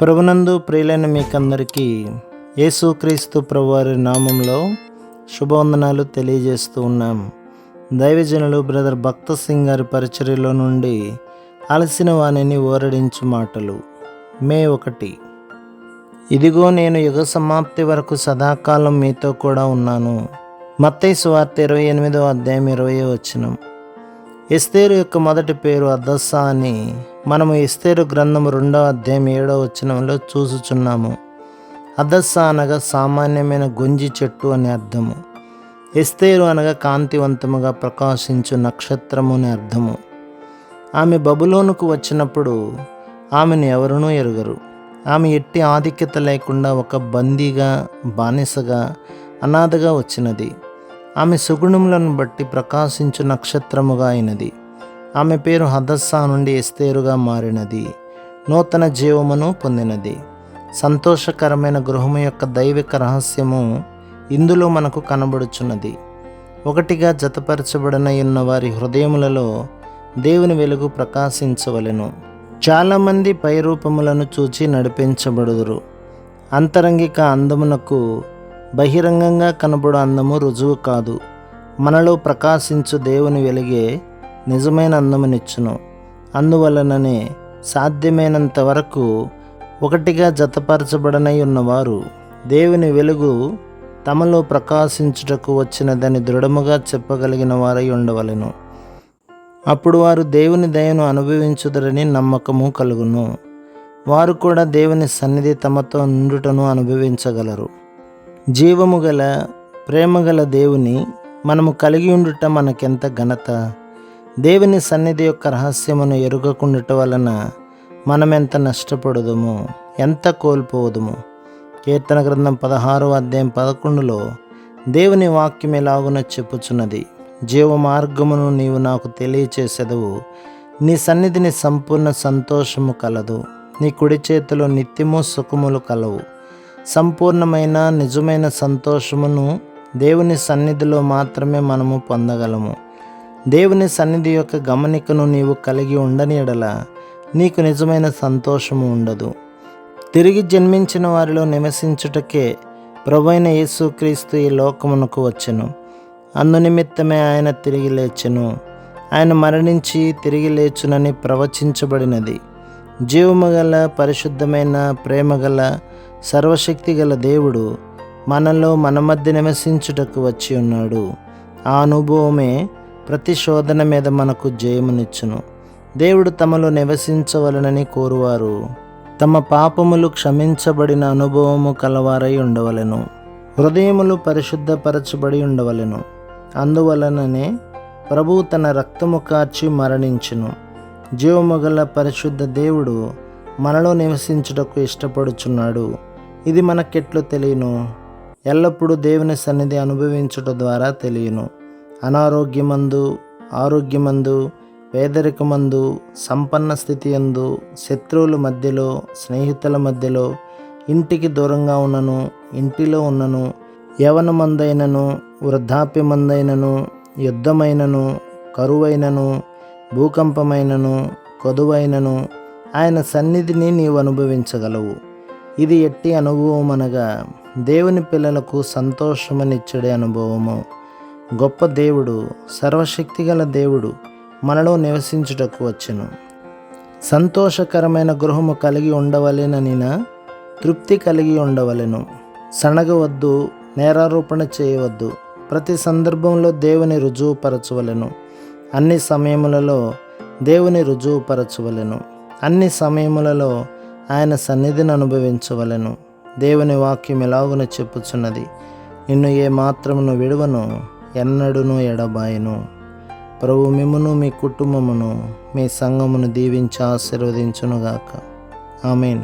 ప్రభునందు ప్రియులైన మీకందరికీ యేసుక్రీస్తు ప్రభువారి నామంలో శుభవందనాలు తెలియజేస్తూ ఉన్నాం. దైవజనులు బ్రదర్ భక్త సింగ్ గారి పరిచర్యలో నుండి అలసిన వాణిని ఓరడించు మాటలు. మే ఒకటి. ఇదిగో నేను యుగ సమాప్తి వరకు సదాకాలం మీతో కూడా ఉన్నాను. మత్తయి సువార్త ఇరవై ఎనిమిదో అధ్యాయం ఇరవై వచ్చినం ఎస్తేరు యొక్క మొదటి పేరు అదస్సా అని మనము ఎస్తేరు గ్రంథము రెండవ అధ్యాయం ఏడవ వచనంలో చూసుచున్నాము. అదస్సా అనగా సామాన్యమైన గొంజి చెట్టు అని అర్థము. ఎస్తేరు అనగా కాంతివంతముగా ప్రకాశించు నక్షత్రము అని అర్థము. ఆమె బబులోనుకు వచ్చినప్పుడు ఆమెను ఎవరునూ ఎరుగరు. ఆమె ఎట్టి ఆధిక్యత లేకుండా ఒక బందీగా బానిసగా అనాథగా వచ్చినది. ఆమె సుగుణములను బట్టి ప్రకాశించు నక్షత్రముగా అయినది. ఆమె పేరు హదస్సా నుండి ఎస్తేరుగా మారినది. నూతన జీవమును పొందినది. సంతోషకరమైన గృహము యొక్క దైవిక రహస్యము ఇందులో మనకు కనబడుచున్నది. ఒకటిగా జతపరచబడిన ఉన్న వారి హృదయములలో దేవుని వెలుగు ప్రకాశించవలెను. చాలామంది పైరూపములను చూచి నడిపించబడుదురు. అంతరంగిక అందమునకు బహిరంగంగా కనబడు అందము రుజువు కాదు. మనలో ప్రకాశించు దేవుని వెలిగే నిజమైన అందమునిచ్చును అందువలననే సాధ్యమైనంత వరకు ఒకటిగా జతపరచబడనై ఉన్నవారు దేవుని వెలుగు తమలో ప్రకాశించుటకు వచ్చినదని దృఢముగా చెప్పగలిగిన వారై ఉండవలెను. అప్పుడు వారు దేవుని దయను అనుభవించుదరని నమ్మకము కలుగును. వారు కూడా దేవుని సన్నిధి తమతో నుండుటను అనుభవించగలరు. జీవము గల ప్రేమగల దేవుని మనము కలిగి ఉండుట మనకెంత ఘనత? దేవుని సన్నిధి యొక్క రహస్యమును ఎరుగకుండుట వలన మనమెంత నష్టపడదుము? ఎంత కోల్పోదుము? కీర్తన గ్రంథం పదహారు అధ్యాయం పదకొండులో దేవుని వాక్యం ఎలాగున చెప్పుచున్నది. జీవ మార్గమును నీవు నాకు తెలియచేసెదవు. నీ సన్నిధిని సంపూర్ణ సంతోషము కలదు. నీ కుడి చేతిలో నిత్యము సుఖములు కలవు. సంపూర్ణమైన నిజమైన సంతోషమును దేవుని సన్నిధిలో మాత్రమే మనము పొందగలము. దేవుని సన్నిధి యొక్క గమనికను నీవు కలిగి ఉండని ఎడల నీకు నిజమైన సంతోషము ఉండదు. తిరిగి జన్మించిన వారిలో నివసించుటకే ప్రభైన యేసుక్రీస్తు ఈ లోకమునకు వచ్చెను. అందునిమిత్తమే ఆయన తిరిగి లేచెను. ఆయన మరణించి తిరిగి లేచునని ప్రవచించబడినది. జీవము గల పరిశుద్ధమైన ప్రేమగల సర్వశక్తి గల దేవుడు మనలో మన మధ్య నివసించుటకు వచ్చి ఉన్నాడు. ఆ అనుభవమే ప్రతి శోధన మీద మనకు జయమునిచ్చును. దేవుడు తమలో నివసించవలనని కోరువారు. తమ పాపములు క్షమించబడిన అనుభవము కలవారై ఉండవలెను. హృదయములు పరిశుద్ధపరచబడి ఉండవలెను. అందువలననే ప్రభువు తన రక్తము కార్చి మరణించును. జీవముగల పరిశుద్ధ దేవుడు మనలో నివసించుటకు ఇష్టపడుచున్నాడు. ఇది మనకెట్లు తెలియను. ఎల్లప్పుడూ దేవుని సన్నిధి అనుభవించుట ద్వారా తెలియను. అనారోగ్యమందు ఆరోగ్యమందు పేదరికమందు సంపన్న స్థితి ఎందు శత్రువుల మధ్యలో స్నేహితుల మధ్యలో ఇంటికి దూరంగా ఉన్నను ఇంటిలో ఉన్నను యవనమందైనను వృద్ధాప్యమందైనను యుద్ధమైనను కరువైనను భూకంపమైనను కొదువైనను ఆయన సన్నిధిని నీవు అనుభవించగలవు. ఇది ఎట్టి అనుభవం అనగా దేవుని పిల్లలకు సంతోషమనిచ్చడే అనుభవము. గొప్ప దేవుడు సర్వశక్తిగల దేవుడు మనలో నివసించుటకు వచ్చెను. సంతోషకరమైన గృహము కలిగి ఉండవలెననిన తృప్తి కలిగి ఉండవలెను. సనగవద్దు నేరారోపణ చేయవద్దు. ప్రతి సందర్భంలో దేవుని రుజువుపరచవలెను. అన్ని సమయములలో దేవుని రుజువుపరచవలెను. అన్ని సమయములలో ఆయన సన్నిధిని అనుభవించవలెను. దేవుని వాక్యం ఎలాగున చెప్పుచున్నది? నిన్ను ఏ మాత్రమును విడువను ఎన్నడును ఎడబాయను. ప్రభు మిమ్మును మీ కుటుంబమును మీ సంఘమును దీవించి ఆశీర్వదించునుగాక. ఆమెన్.